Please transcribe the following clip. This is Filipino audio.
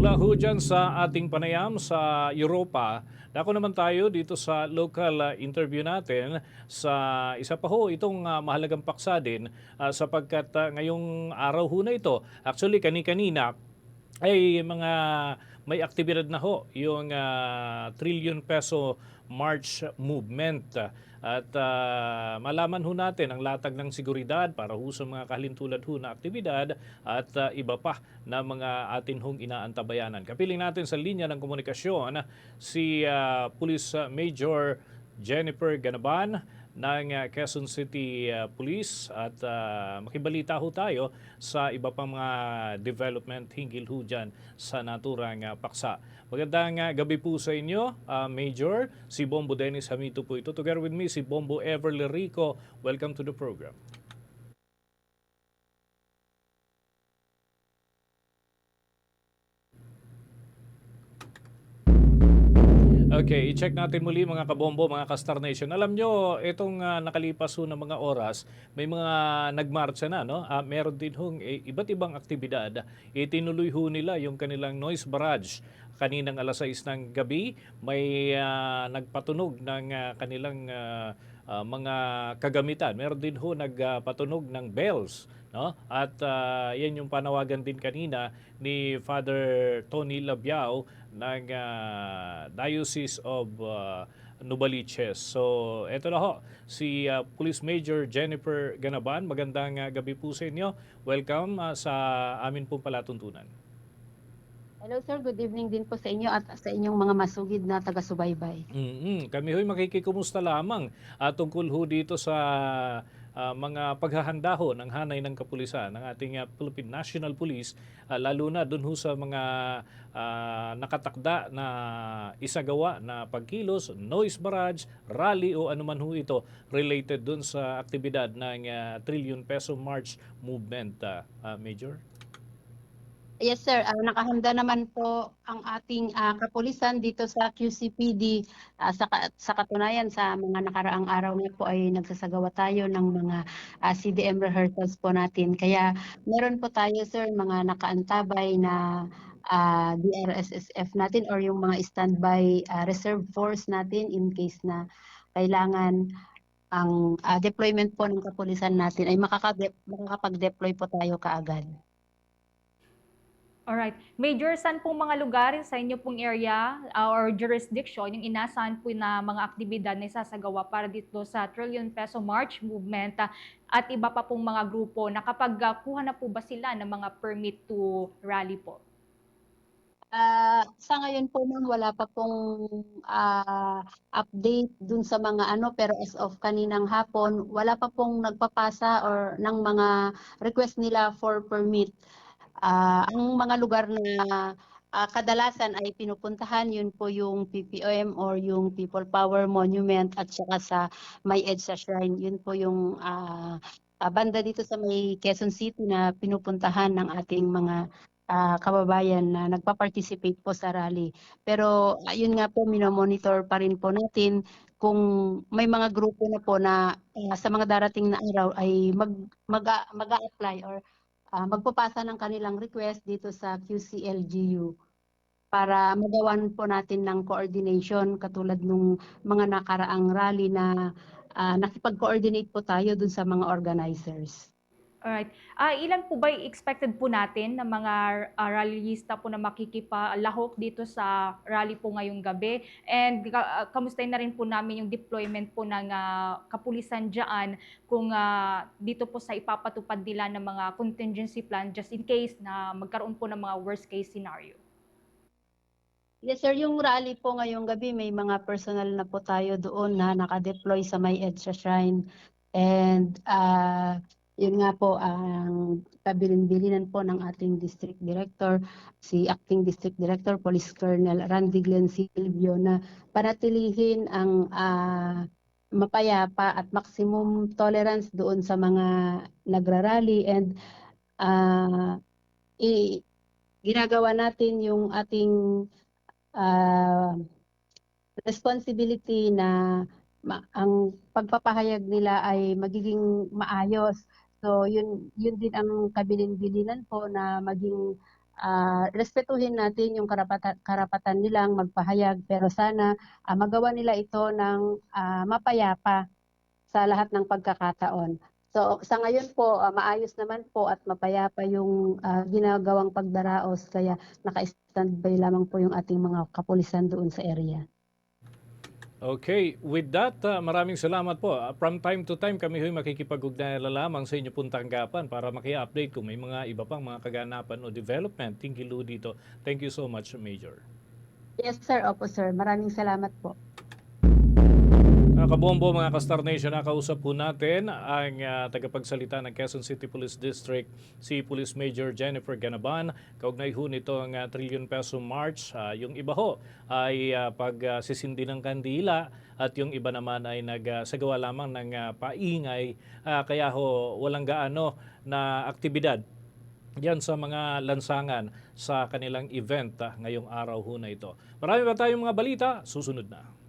Mula ho dyan sa ating panayam sa Europa, dako naman tayo dito sa local uh, interview natin. Sa isa pa ho itong uh, mahalagang paksa din uh, sapagkat uh, ngayong araw ho na ito, actually kani-kanina ay mga may aktibidad na ho yung uh, trillion peso March movement. At uh, malaman ho natin ang latag ng seguridad para ho sa mga kalintulad ho na aktibidad at uh, iba pa na mga atin hong inaantabayanan. Kapiling natin sa linya ng komunikasyon si uh, Police Major Jennifer Ganaban ng uh, Quezon City uh, Police at uh, makibalita ho tayo sa iba pang mga development hinggil ho dyan sa naturang uh, paksa. Magandang uh, gabi po sa inyo, uh, Major. Si Bombo Dennis Hamito po ito. Together with me, si Bombo Everly Rico. Welcome to the program. Okay, i-check natin muli mga kabombo, mga ka-Star Nation. Alam nyo, itong uh, nakalipas ho ng mga oras, may mga nagmarcha na, no? Uh, meron din hong eh, iba't ibang aktibidad. Itinuloy ho nila yung kanilang noise barrage. Kaninang alas 6 ng gabi, may uh, nagpatunog ng uh, kanilang uh, uh, mga kagamitan. Meron din ho nagpatunog uh, ng bells. No? At uh, yan yung panawagan din kanina ni Father Tony Labiao ng uh, Diocese of uh, Novaliches. So, eto na ho, si uh, Police Major Jennifer Ganaban. Magandang uh, gabi po sa inyo. Welcome uh, sa amin pong palatuntunan. Hello sir, good evening din po sa inyo at sa inyong mga masugid na taga-subaybay. Mm-hmm. Kami ho'y makikikumusta lamang uh, tungkol ho dito sa uh, mga paghahanda ho ng hanay ng kapulisan ng ating uh, Philippine National Police uh, lalo na dun ho sa mga uh, nakatakda na isagawa na pagkilos, noise barrage, rally o anuman ho ito related dun sa aktibidad ng uh, Trillion Peso March Movement, uh, uh, Major? Yes sir, uh, nakahanda naman po ang ating uh, kapulisan dito sa QCPD uh, sa, sa katunayan sa mga nakaraang araw na po ay nagsasagawa tayo ng mga uh, CDM rehearsals po natin. Kaya meron po tayo sir mga nakaantabay na uh, DRSSF natin or yung mga standby uh, reserve force natin in case na kailangan ang uh, deployment po ng kapulisan natin ay makakapag-deploy po tayo kaagad. Alright. Major, saan pong mga lugar sa inyo pong area uh, or jurisdiction yung inasahan po na mga aktibidad na isasagawa para dito sa Trillion Peso March Movement uh, at iba pa pong mga grupo na kapag uh, kuha na po ba sila ng mga permit to rally po? Uh, sa ngayon po ma'am, wala pa pong uh, update dun sa mga ano, pero as of kaninang hapon, wala pa pong nagpapasa or ng mga request nila for permit. Uh, ang mga lugar na uh, kadalasan ay pinupuntahan, yun po yung PPOM or yung People Power Monument at saka sa May EDSA Shrine. Yun po yung uh, uh, banda dito sa may Quezon City na pinupuntahan ng ating mga uh, kababayan na nagpa-participate po sa rally. Pero ayun nga po, minomonitor pa rin po natin kung may mga grupo na po na uh, sa mga darating na araw ay mag, mag, mag-a-apply or uh, magpapasa ng kanilang request dito sa QCLGU para magawan po natin ng coordination katulad nung mga nakaraang rally na uh, nakipag-coordinate po tayo dun sa mga organizers. Alright. Uh, ilan po ba expected po natin na mga uh, rallyista po na makikipalahok dito sa rally po ngayong gabi? And uh, kamustahin na rin po namin yung deployment po ng uh, kapulisan dyan kung uh, dito po sa ipapatupad nila ng mga contingency plan just in case na magkaroon po ng mga worst case scenario. Yes sir, yung rally po ngayong gabi may mga personal na po tayo doon na nakadeploy sa May EDSA Shrine. And uh, yun nga po ang kabilin-bilinan po ng ating district director, si acting district director, Police Colonel Randy Glenn Silvio na panatilihin ang uh, mapayapa at maximum tolerance doon sa mga nagrarally and uh, i- ginagawa natin yung ating uh, responsibility na ma- ang pagpapahayag nila ay magiging maayos So yun yun din ang kabilin-bilinan po na maging ah, respetuhin natin yung karapatan, karapatan nilang magpahayag pero sana ah, magawa nila ito ng ah, mapayapa sa lahat ng pagkakataon. So sa ngayon po, ah, maayos naman po at mapayapa yung ah, ginagawang pagdaraos kaya naka-standby lamang po yung ating mga kapulisan doon sa area. Okay, with that, uh, maraming salamat po. Uh, From time to time, kami ho'y makikipag-ugnayan na lamang sa inyo pong tanggapan para maki-update kung may mga iba pang mga kaganapan o development tingkilo dito. Thank you so much, Major. Yes sir, opo sir. Maraming salamat po. Kabombo, mga Kastar Nation, nakausap po natin ang ah, tagapagsalita ng Quezon City Police District, si Police Major Jennifer Ganaban. Kaugnay ho nito ang ah, trillion peso march. Ah, yung iba ho ay ah, pagsisindi ng kandila at yung iba naman ay nagsagawa lamang ng ah, paingay. Ah, kaya ho walang gaano na aktibidad yan sa mga lansangan sa kanilang event ah, ngayong araw ho na ito. Marami pa tayong mga balita, susunod na.